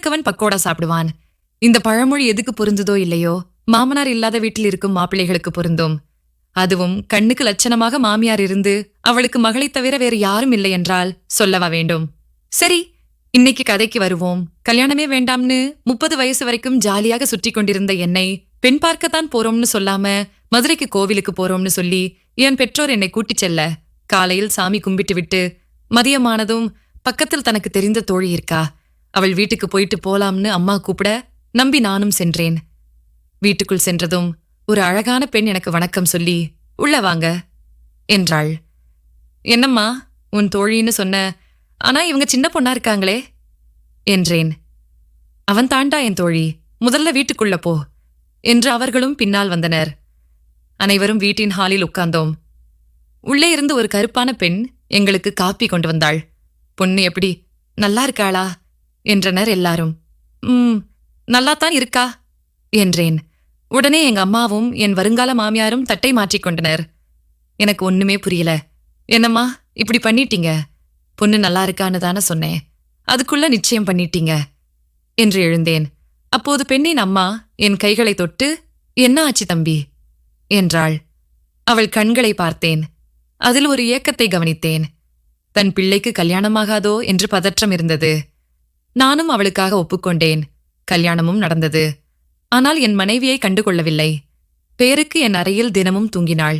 இருக்கவன் பக்கோடா சாப்பிடுவான். இந்த பழமொழி எதுக்கு பொருந்ததோ இல்லையோ? மாமனார் இல்லாத வீட்டில் இருக்கும் மாப்பிள்ளைகளுக்கு பொருந்தும். அதுவும் கண்ணுக்கு லட்சணமாக மாமியார் இருந்து அவளுக்கு மகளைத் தவிர வேறு யாரும் இல்லை என்றால் சொல்லவா வேண்டும். சரி இன்னைக்கு கதைக்கு வருவோம். கல்யாணமே வேண்டாம்னு முப்பது வயசு வரைக்கும் ஜாலியாக சுற்றி கொண்டிருந்த என்னை பெண் பார்க்கத்தான் போறோம்னு சொல்லாம மதுரைக்கு கோவிலுக்கு போறோம்னு சொல்லி என் பெற்றோர் என்னை கூட்டிச் செல்ல காலையில் சாமி கும்பிட்டு விட்டு மதியமானதும் பக்கத்தில் தனக்கு தெரிந்த தோழி இருக்கா? அவள் வீட்டுக்கு போயிட்டு போலாம்னு அம்மா கூப்பிட நம்பி நானும் சென்றேன். வீட்டுக்குள் சென்றதும் ஒரு அழகான பெண் எனக்கு வணக்கம் சொல்லி உள்ள வாங்க என்றாள். என்னம்மா உன் தோழின்னு சொன்ன ஆனா இவங்க சின்ன பொண்ணா இருக்காங்களே என்றேன். அவன் தாண்டா என் தோழி முதல்ல வீட்டுக்குள்ள போ என்று அவர்களும் பின்னால் வந்தனர். அனைவரும் வீட்டின் ஹாலில் உட்கார்ந்தோம். உள்ளே இருந்து ஒரு கருப்பான பெண் எங்களுக்கு காப்பி கொண்டு வந்தாள். பொண்ணு எப்படி நல்லா இருக்காளா? என்றனர் எல்லாரும். ம் நல்லாத்தான் இருக்கா? என்றேன். உடனே எங்க அம்மாவும் என் வருங்கால மாமியாரும் தட்டை மாற்றிக்கொண்டனர் எனக்கு ஒண்ணுமே புரியல. என்னம்மா இப்படி பண்ணிட்டீங்க? பொண்ணு நல்லா இருக்கான்னு தானே சொன்னேன். அதுக்குள்ள நிச்சயம் பண்ணிட்டீங்க. என்று எழுந்தேன். அப்போது பெண்ணின் அம்மா என் கைகளை தொட்டு என்ன ஆச்சு தம்பி? என்றாள். அவள் கண்களை பார்த்தேன். அதில் ஒரு ஏக்கத்தை கவனித்தேன். தன் பிள்ளைக்கு கல்யாணமாகாதோ? என்று பதற்றம் இருந்தது. நானும் அவளுக்காக ஒப்புக்கொண்டேன். கல்யாணமும் நடந்தது. ஆனால் என் மனைவியை கண்டுகொள்ளவில்லை. பேருக்கு என் அறையில் தினமும் தூங்கினாள்.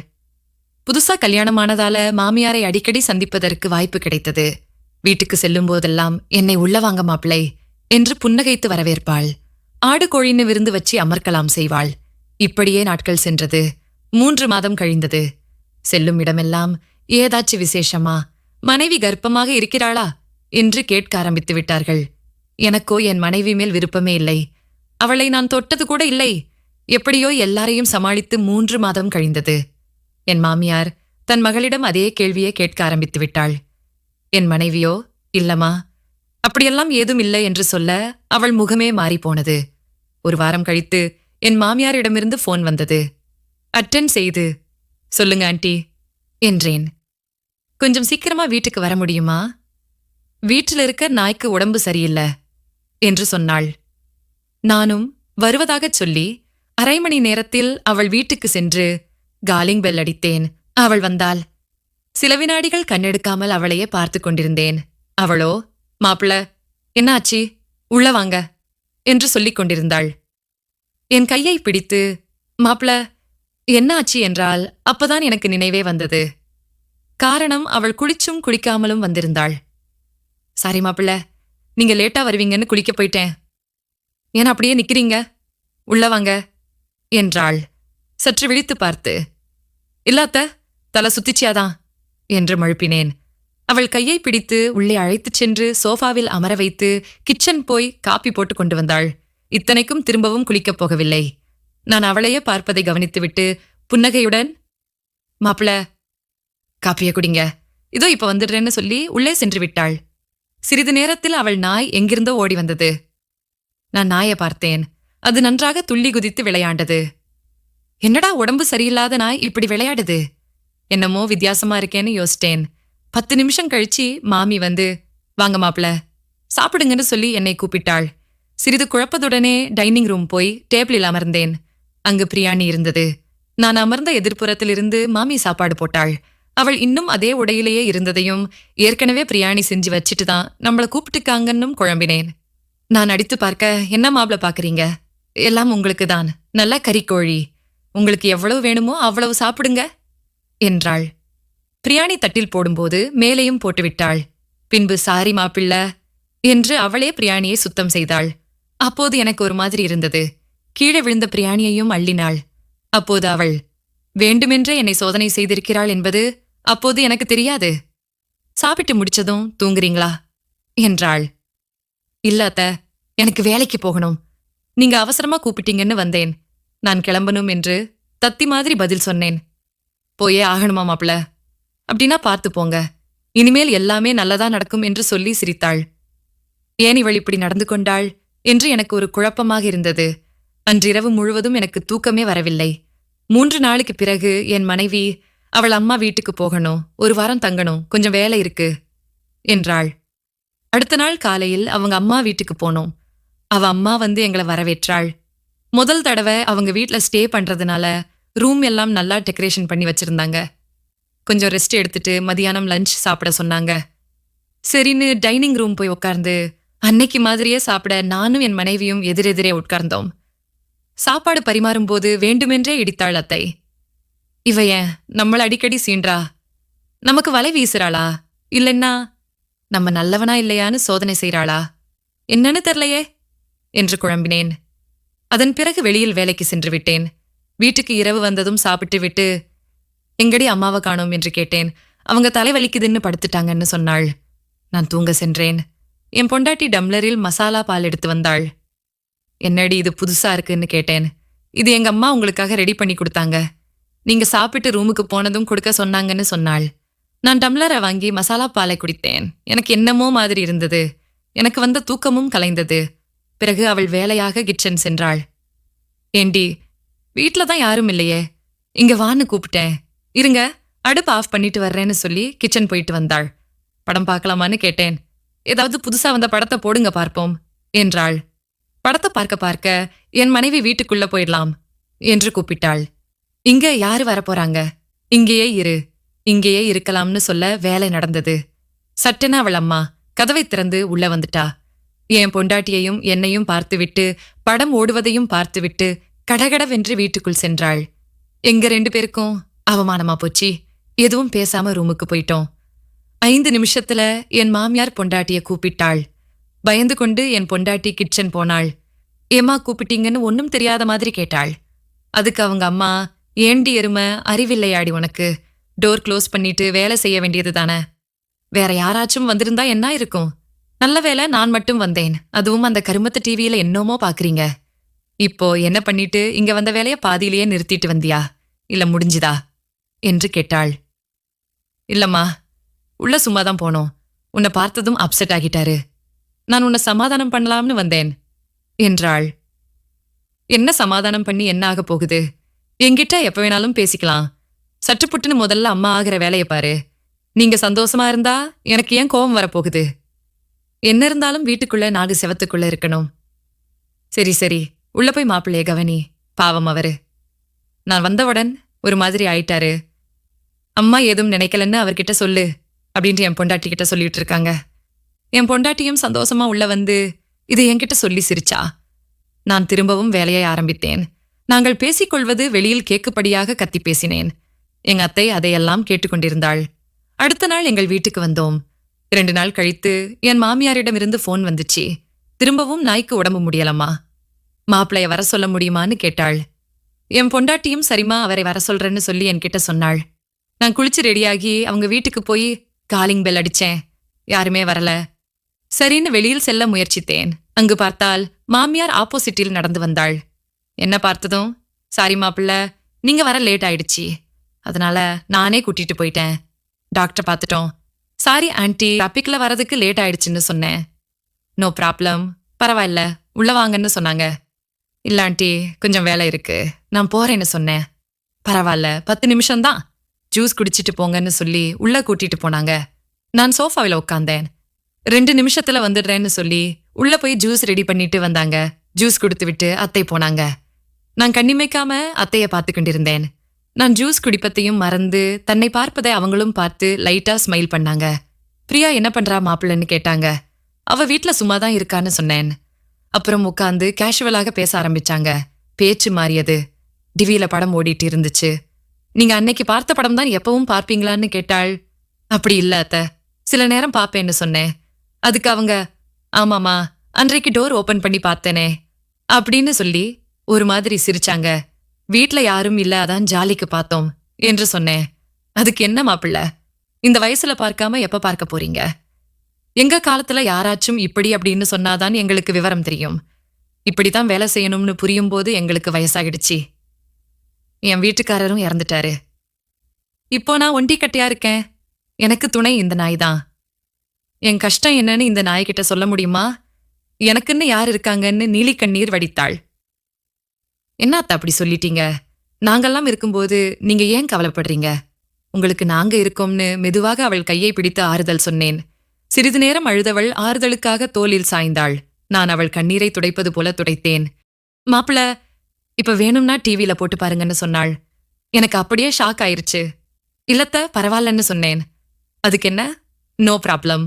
புதுசா கல்யாணமானதால மாமியாரை அடிக்கடி சந்திப்பதற்கு வாய்ப்பு கிடைத்தது. வீட்டுக்கு செல்லும் போதெல்லாம் என்னை உள்ள வாங்க மாப்பிளை என்று புன்னகைத்து வரவேற்பாள். ஆடு கோழின்னு விருந்து வச்சு அமர்க்கலாம் செய்வாள். இப்படியே நாட்கள் சென்றது. மூன்று மாதம் கழிந்தது. செல்லும் இடமெல்லாம் ஏதாச்சு விசேஷமா? மனைவி கர்ப்பமாக இருக்கிறாளா? என்று கேட்க ஆரம்பித்து விட்டார்கள். எனக்கோ என் மனைவி மேல் விருப்பமே இல்லை. அவளை நான் தொட்டது கூட இல்லை. எப்படியோ எல்லாரையும் சமாளித்து மூன்று மாதம் கழிந்தது. என் மாமியார் தன் மகளிடம் அதே கேள்வியை கேட்க ஆரம்பித்து விட்டாள் என் மனைவியோ இல்லம்மா. அப்படியெல்லாம் ஏதும் இல்லை என்று சொல்ல அவள் முகமே மாறிப்போனது. ஒரு வாரம் கழித்து என் மாமியாரிடமிருந்து போன் வந்தது. அட்டன் செய்து. சொல்லுங்க ஆண்டி. என்றேன். கொஞ்சம் சீக்கிரமா வீட்டுக்கு வர முடியுமா? வீட்டில் இருக்க நாய்க்கு உடம்பு சரியில்லை. என்று சொன்னாள். நானும் வருவதாகச் சொல்லி அரை மணி நேரத்தில் அவள் வீட்டுக்கு சென்று காலிங் பெல் அடித்தேன். அவள் வந்தாள். சில வினாடிகள் கண்ணெடுக்காமல் அவளையே பார்த்து கொண்டிருந்தேன். அவளோ மாப்பிள என்னாச்சி? உள்ள வாங்க என்று சொல்லிக் கொண்டிருந்தாள். என் கையை பிடித்து மாப்பிள என்ன என்றால் அப்பதான் எனக்கு நினைவே வந்தது. காரணம் அவள் குளிச்சும் குளிக்காமலும் வந்திருந்தாள். சாரி மாப்பிள்ள நீங்க லேட்டா வருவீங்கன்னு குளிக்க போயிட்டேன். ஏன் அப்படியே நிக்கிறீங்க? உள்ள வாங்க என்றாள். சற்று விழித்து பார்த்து இல்லாத்த தலை சுத்திச்சியாதான் என்று மழுப்பினேன். அவள் கையை பிடித்து உள்ளே அழைத்துச் சென்று சோஃபாவில் அமர வைத்து கிச்சன் போய் காப்பி போட்டு கொண்டு வந்தாள். இத்தனைக்கும் திரும்பவும் குளிக்கப் போகவில்லை. நான் அவளையே பார்ப்பதை கவனித்துவிட்டு புன்னகையுடன் மாப்பிள காப்பிய குடிங்க. இதோ இப்ப வந்துடுறேன்னு சொல்லி உள்ளே சென்று விட்டாள். சிறிது நேரத்தில் அவள் நாய் எங்கிருந்தோ ஓடி வந்தது. நான் நாயை பார்த்தேன். அது நன்றாக துள்ளி குதித்து விளையாண்டது. என்னடா உடம்பு சரியில்லாத நாய் இப்படி விளையாடுது? என்னமோ வித்தியாசமா இருக்கேன்னு யோசித்தேன். பத்து நிமிஷம் கழிச்சு மாமி வந்து வாங்க மாப்பிள சாப்பிடுங்கன்னு சொல்லி என்னை கூப்பிட்டாள். சிறிது குழப்பத்துடனே டைனிங் ரூம் போய் டேபிளில் அமர்ந்தேன். அங்கு பிரியாணி இருந்தது. நான் அமர்ந்த எதிர்ப்புறத்திலிருந்து மாமி சாப்பாடு போட்டாள். அவள் இன்னும் அதே உடையிலேயே இருந்ததையும் ஏற்கனவே பிரியாணி செஞ்சு வச்சிட்டு தான் நம்மள கூப்பிட்டுக்காங்கன்னும் குழம்பினேன். நான் அடித்து பார்க்க என்ன மாப்பிள பாக்குறீங்க எல்லாம் உங்களுக்கு தான் நல்ல கறிக்கோழி உங்களுக்கு எவ்வளவு வேணுமோ அவ்வளவு சாப்பிடுங்க என்றாள். பிரியாணி தட்டில் போடும்போது மேலேயும் போட்டுவிட்டாள். பின்பு சாரி மாப்பிள்ள என்று அவளே பிரியாணியை சுத்தம் செய்தாள். அப்போது எனக்கு ஒரு மாதிரி இருந்தது. கீழே விழுந்த பிரியாணியையும் அள்ளினாள். அப்போது அவள் வேண்டுமென்றே என்னை சோதனை செய்திருக்கிறாள் என்பது அப்போது எனக்கு தெரியாது. சாப்பிட்டு முடிச்சதும் தூங்குறீங்களா? என்றாள். இல்லாத்த எனக்கு வேலைக்கு போகணும். நீங்க அவசரமா கூப்பிட்டீங்கன்னு வந்தேன். நான் கிளம்பணும் என்று தத்தி மாதிரி பதில் சொன்னேன். போயே ஆகணுமா மாப்பிள? அப்படின்னா பார்த்து போங்க. இனிமேல் எல்லாமே நல்லதா நடக்கும் என்று சொல்லி சிரித்தாள். ஏன் இவள் இப்படி நடந்து கொண்டாள்? என்று எனக்கு ஒரு குழப்பமாக இருந்தது. அன்றிரவு முழுவதும் எனக்கு தூக்கமே வரவில்லை. மூன்று நாளுக்கு பிறகு என் மனைவி அவள் அம்மா வீட்டுக்கு போகணும். ஒரு வாரம் தங்கணும். கொஞ்சம் வேலை இருக்கு என்றாள். அடுத்த நாள் காலையில் அவங்க அம்மா வீட்டுக்கு போனோம். அவ அம்மா வந்து எங்களை வரவேற்றாள். முதல் தடவை அவங்க வீட்டில் ஸ்டே பண்றதுனால ரூம் எல்லாம் நல்லா டெக்கரேஷன் பண்ணி வச்சிருந்தாங்க. கொஞ்சம் ரெஸ்ட் எடுத்துட்டு மதியானம் லஞ்ச் சாப்பிட சொன்னாங்க. சரின்னு டைனிங் ரூம் போய் உட்கார்ந்து அன்னைக்கு மாதிரியே சாப்பிட நானும் என் மனைவியும் எதிரெதிரே உட்கார்ந்தோம். சாப்பாடு பரிமாறும்போது வேண்டுமென்றே இடித்தாள் அத்தை. இவ ஏன் நம்மள அடிக்கடி சீன்றா? நமக்கு வலை வீசுறாளா? இல்லைன்னா நம்ம நல்லவனா இல்லையான்னு சோதனை செய்கிறாளா என்னன்னு தெரியலையே என்று குழம்பினேன். அதன் பிறகு வெளியில் வேலைக்கு சென்று விட்டேன். வீட்டுக்கு இரவு வந்ததும் சாப்பிட்டு விட்டு எங்கடி அம்மாவை காணோம்? என்று கேட்டேன். அவங்க தலைவலிக்குதுன்னு படுத்துட்டாங்கன்னு சொன்னாள். நான் தூங்க சென்றேன். என் பொண்டாட்டி டம்ளரில் மசாலா பால் எடுத்து வந்தாள். என்னடி இது புதுசா இருக்குன்னு கேட்டேன். இது எங்க அம்மா உங்களுக்காக ரெடி பண்ணி கொடுத்தாங்க. நீங்க சாப்பிட்டு ரூமுக்கு போனதும் கொடுக்க சொன்னாங்கன்னு சொன்னாள். நான் டம்ளரை வாங்கி மசாலா பாலை குடித்தேன். எனக்கு என்னமோ மாதிரி இருந்தது. எனக்கு வந்த தூக்கமும் கலைந்தது. பிறகு அவள் வேலையாக கிச்சன் சென்றாள். ஏண்டி வீட்ல தான் யாரும் இல்லையே. இங்க வான்னு கூப்பிட்டேன். இருங்க அடுப்பு ஆஃப் பண்ணிட்டு வர்றேன்னு சொல்லி கிச்சன் போயிட்டு வந்தாள். படம் பார்க்கலாமான்னு கேட்டேன். ஏதாவது புதுசா வந்த படத்தை போடுங்க பார்ப்போம் என்றாள். படத்தை பார்க்க பார்க்க என் மனைவி வீட்டுக்குள்ள போயிடலாம் என்று கூப்பிட்டாள். இங்க யாரு வரப்போறாங்க? இங்கேயே இரு. இங்கேயே இருக்கலாம்னு சொல்ல வேலை நடந்தது. சட்டென அவள் அம்மா கதவை திறந்து உள்ள வந்துட்டா. என் பொண்டாட்டியையும் என்னையும் பார்த்துவிட்டு படம் ஓடுவதையும் பார்த்துவிட்டு கடகடவென்று வீட்டுக்குள் சென்றாள். எங்க ரெண்டு பேருக்கும் அவமானமா போச்சு. எதுவும் பேசாம ரூமுக்கு போயிட்டோம். ஐந்து நிமிஷத்துல என் மாமியார் பொண்டாட்டிய கூப்பிட்டாள். பயந்து கொண்டு என் பொண்டாட்டி கிச்சன் போனாள். ஏமா கூப்பிட்டீங்கன்னு ஒன்னும் தெரியாத மாதிரி கேட்டாள். அதுக்கு அவங்க அம்மா ஏண்டி எருமை அறிவில்லையாடி உனக்கு? டோர் க்ளோஸ் பண்ணிட்டு வேலை செய்ய வேண்டியது தானே? வேற யாராச்சும் வந்திருந்தா என்ன இருக்கும்? நல்ல வேலை நான் மட்டும் வந்தேன். அதுவும் அந்த கருமத்து டிவியில என்னமோ பாக்குறீங்க. இப்போ என்ன பண்ணிட்டு இங்க வந்த வேலைய பாதியிலேயே நிறுத்திட்டு வந்தியா? இல்ல முடிஞ்சுதா? என்று கேட்டாள். இல்லம்மா உள்ள சும்மா தான் போனோம். உன்னை பார்த்ததும் அப்செட் ஆகிட்டாரு. நான் உன்னை சமாதானம் பண்ணலாம்னு வந்தேன் என்றாள். என்ன சமாதானம் பண்ணி என்ன ஆக போகுது? என்கிட்ட எப்ப வேணாலும் பேசிக்கலாம். சட்டுப்புட்டுன்னு முதல்ல அம்மா ஆகிற வேலையை பாரு. நீங்க சந்தோஷமா இருந்தா எனக்கு ஏன் கோபம் வரப்போகுது? என்ன இருந்தாலும் வீட்டுக்குள்ள நாகு செவத்துக்குள்ள இருக்கணும். சரி சரி. உள்ள போய் மாப்பிள்ளைய கவனி. பாவம் அவரு. நான் வந்தவுடன் ஒரு மாதிரி ஆயிட்டாரு. அம்மா ஏதும் நினைக்கலன்னு அவர்கிட்ட சொல்லு அப்படின்ட்டு என் பொண்டாட்டி கிட்ட சொல்லிட்டு இருக்காங்க. என் பொண்டாட்டியும் சந்தோஷமா உள்ள வந்து இதை என்கிட்ட சொல்லி சிரிச்சா. நான் திரும்பவும் வேலையை ஆரம்பித்தேன். நாங்கள் பேசிக்கொள்வது வெளியில் கேட்கும்படியாக கத்தி பேசினேன். எங்க அத்தை அதையெல்லாம் கேட்டுக்கொண்டிருந்தாள். அடுத்த நாள் எங்கள் வீட்டுக்கு வந்தோம். இரண்டு நாள் கழித்து என் மாமியாரிடமிருந்து ஃபோன் வந்துச்சு. திரும்பவும் நாய்க்கு உடம்பு முடியலம்மா. மாப்பிளைய வர சொல்ல முடியுமான்னு கேட்டாள். என் பொண்டாட்டியும் சரிம்மா அவரை வர சொல்றேன்னு சொல்லி என்கிட்ட சொன்னாள். நான் குளிச்சு ரெடியாகி அவங்க வீட்டுக்கு போய் காலிங் பெல் அடிச்சேன். யாருமே வரல. சரின்னு வெளியில் செல்ல முயற்சித்தேன். அங்கு பார்த்தால் மாமியார் ஆப்போசிட்டில் நடந்து வந்தாள். என்ன பார்த்ததும் சாரி மாப்பிள்ள நீங்க வர லேட் ஆயிடுச்சு. அதனால நானே கூட்டிட்டு போயிட்டேன். டாக்டர் பார்த்துட்டோம். சாரி ஆன்டி ட்ராபிக்ல வரதுக்கு லேட் ஆயிடுச்சுன்னு சொன்னேன். No problem. பரவாயில்ல. உள்ள வாங்கன்னு சொன்னாங்க. இல்ல ஆண்டி கொஞ்சம் வேலை இருக்கு. நான் போறேன்னு சொன்னேன். பரவாயில்ல. பத்து நிமிஷம்தான் ஜூஸ் குடிச்சிட்டு போங்கன்னு சொல்லி உள்ள கூட்டிட்டு போனாங்க. நான் சோஃபாவில் உட்காந்தேன் ரெண்டு நிமிஷத்துல வந்துடுறேன்னு சொல்லி உள்ள போய் ஜூஸ் ரெடி பண்ணிட்டு வந்தாங்க. ஜூஸ் கொடுத்து விட்டு அத்தை போனாங்க. நான் கண்ணிமைக்காம அத்தைய பார்த்து கொண்டிருந்தேன். நான் ஜூஸ் குடிப்பதையும் மறந்து தன்னை பார்ப்பதை அவங்களும் பார்த்து லைட்டா ஸ்மைல் பண்ணாங்க. பிரியா என்ன பண்றா மாப்பிள்ளன்னு கேட்டாங்க. அவ வீட்ல சும்மா தான் இருக்கான்னு சொன்னேன். அப்புறம் உட்காந்து கேஷுவலாக பேச ஆரம்பிச்சாங்க. பேச்சு மாறியது. டிவியில படம் ஓடிட்டு இருந்துச்சு. நீங்க அன்னைக்கு பார்த்த படம் தான் எப்பவும் பார்ப்பீங்களான்னு கேட்டாள். அப்படி இல்ல அத்த. சில நேரம் பாப்பேன்னு சொன்னேன். அதுக்கு அவங்க ஆமாமா அன்றைக்கு டோர் ஓபன் பண்ணி பார்த்தேனே அப்படின்னு சொல்லி ஒரு மாதிரி சிரிச்சாங்க. வீட்ல யாரும் இல்ல அதான் ஜாலிக்கு பார்த்தோம் என்று சொன்னேன். அதுக்கு என்ன மாப்பிள்ள? இந்த வயசுல பார்க்காம எப்ப பார்க்க போறீங்க? எங்க காலத்துல யாராச்சும் இப்படி அப்படின்னு சொன்னாதான் எங்களுக்கு விவரம் தெரியும். இப்படித்தான் வேலை செய்யணும்னு புரியும் போது எங்களுக்கு வயசாகிடுச்சு. என் வீட்டுக்காரரும் இறந்துட்டாரு. இப்போ நான் ஒண்டி கட்டியா இருக்கேன். எனக்கு துணை இந்த நாய் தான் என் கஷ்டம் என்னன்னு இந்த நாய்கிட்ட சொல்ல முடியுமா? எனக்குன்னு யார் இருக்காங்கன்னு நீலிக்கண்ணீர் வடித்தாள். என்னத்த அப்படி சொல்லிட்டீங்க? நாங்கெல்லாம் இருக்கும்போது நீங்க ஏன் கவலைப்படுறீங்க? உங்களுக்கு நாங்க இருக்கோம்னு மெதுவாக அவள் கையை பிடித்து ஆறுதல் சொன்னேன். சிறிது நேரம் அழுதவள் ஆறுதலுக்காக தோளில் சாய்ந்தாள். நான் அவள் கண்ணீரை துடைப்பது போல துடைத்தேன். மாப்பிள இப்ப வேணும்னா டிவியில போட்டு பாருங்கன்னு சொன்னாள். எனக்கு அப்படியே ஷாக் ஆயிருச்சு. இல்லத்த பரவாயில்லன்னு சொன்னேன். அதுக்கு என்ன நோ ப்ராப்ளம்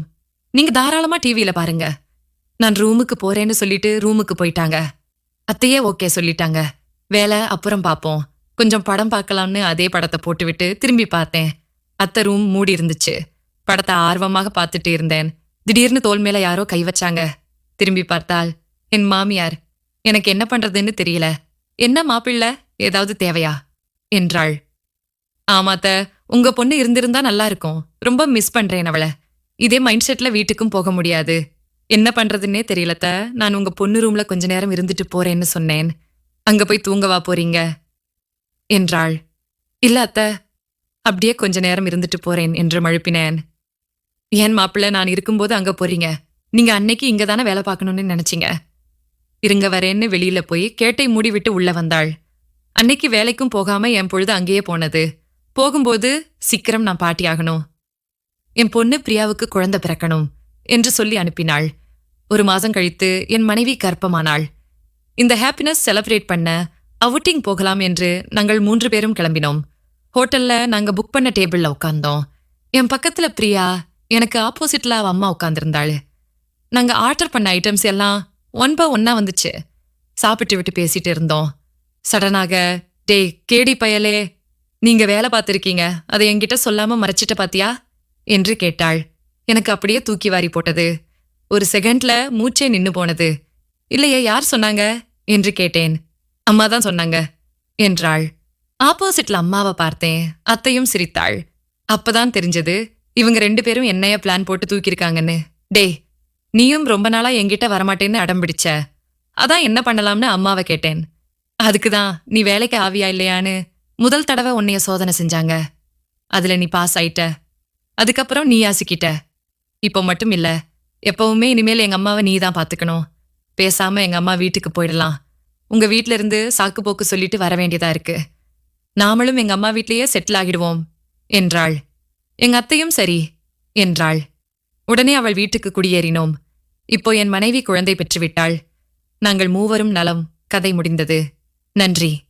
நீங்க தாராளமா டிவியில பாருங்க. நான் ரூமுக்கு போறேன்னு சொல்லிட்டு ரூமுக்கு போயிட்டாங்க. அத்தையே ஓகே சொல்லிட்டாங்க. வேலை அப்புறம் பார்ப்போம். கொஞ்சம் படம் பார்க்கலாம்னு அதே படத்தை போட்டுவிட்டு திரும்பி பார்த்தேன். அத்தை ரூம் மூடி இருந்துச்சு. படத்தை ஆர்வமாக பார்த்துட்டு இருந்தேன். திடீர்னு தோல் மேல யாரோ கை வச்சாங்க. திரும்பி பார்த்தால் என் மாமியார் எனக்கு என்ன பண்றதுன்னு தெரியல. என்ன மாப்பிள்ள? ஏதாவது தேவையா? என்றாள். ஆமாத்த உங்க பொண்ணு இருந்திருந்தா நல்லா இருக்கும். ரொம்ப மிஸ் பண்றேன் அவளை. இதே மைண்ட் செட்ல வீட்டுக்கும் போக முடியாது. என்ன பண்றதுன்னே தெரியலத்த நான் உங்க பொண்ணு ரூம்ல கொஞ்ச நேரம் இருந்துட்டு போறேன்னு சொன்னேன். அங்க போய் தூங்கவா போறீங்க? என்றாள். இல்ல அத்த அப்படியே கொஞ்ச நேரம் இருந்துட்டு போறேன் என்று மழுப்பினேன். ஏன் மாப்பிள்ள நான் இருக்கும்போது அங்க போறீங்க? நீங்க அன்னைக்கு இங்க தானே வேலை பார்க்கணும்னு நினைச்சீங்க? இருங்க வரேன்னு வெளியில போய் கேட்டை மூடி விட்டு உள்ள வந்தாள். அன்னைக்கு வேலைக்கும் போகாம என் பொழுது அங்கேயே போனது. போகும்போது சீக்கிரம் நான் பாட்டியாகணும் என் பொண்ணு பிரியாவுக்கு குழந்தை பிறக்கணும் என்று சொல்லி அனுப்பினாள். ஒரு மாதம் கழித்து என் மனைவி கர்ப்பமானாள். இந்த ஹாப்பினஸ் செலிப்ரேட் பண்ண அவுட்டிங் போகலாம் என்று நாங்கள் மூன்று பேரும் கிளம்பினோம். ஹோட்டல்ல நாங்க புக் பண்ண டேபிள்ல உட்காந்தோம் என் பக்கத்துல பிரியா எனக்கு ஆப்போசிட்ல அவ அம்மா உட்காந்துருந்தாள் நாங்க ஆர்டர் பண்ண ஐட்டம்ஸ் எல்லாம் ஒன் பை ஒன்னா வந்துச்சு. சாப்பிட்டு விட்டு பேசிட்டு இருந்தோம். சடனாக டேய் கேடி பயலே நீங்க வேலை பார்த்துருக்கீங்க. அதை என்கிட்ட சொல்லாம மறைச்சிட்ட பாத்தியா? என்று கேட்டாள். எனக்கு அப்படியே தூக்கி வாரி போட்டது. ஒரு செகண்ட்ல மூச்சே நின்னு போனது. இல்லையே யார் சொன்னாங்க? என்று கேட்டேன். அம்மா தான் சொன்னாங்க என்றாள். ஆப்போசிட்ல அம்மாவை பார்த்தேன். அத்தையும் சிரித்தாள். அப்பதான் தெரிஞ்சது இவங்க ரெண்டு பேரும் என்னைய பிளான் போட்டு தூக்கியிருக்காங்கன்னு. டே நீயும் ரொம்ப நாளா என்கிட்ட வரமாட்டேன்னு அடம்பிடிச்ச அதான் என்ன பண்ணலாம்னு அம்மாவை கேட்டேன். அதுக்குதான் நீ வேலைக்கு ஆவியா இல்லையான்னு முதல் தடவை உன்னைய சோதனை செஞ்சாங்க. அதுல நீ பாஸ் ஆயிட்ட. அதுக்கப்புறம் நீ யாசிக்கிட்ட. இப்போ மட்டும் இல்ல எப்பவுமே இனிமேல் எங்க அம்மாவை நீ தான் பாத்துக்கணும். பேசாம எங்க அம்மா வீட்டுக்கு போயிடலாம். உங்க வீட்ல இருந்து சாக்கு போக்கு சொல்லிட்டு வர வேண்டியதா இருக்கு. நாமளும் எங்க அம்மா வீட்லயே செட்டில் ஆகிடுவோம் என்றாள். எங்க அத்தையும் சரி என்றாள். உடனே அவள் வீட்டுக்கு குடியேறினோம். இப்போ என் மனைவி குழந்தை பெற்றுவிட்டாள். நாங்கள் மூவரும் நலம். கதை முடிந்தது. நன்றி.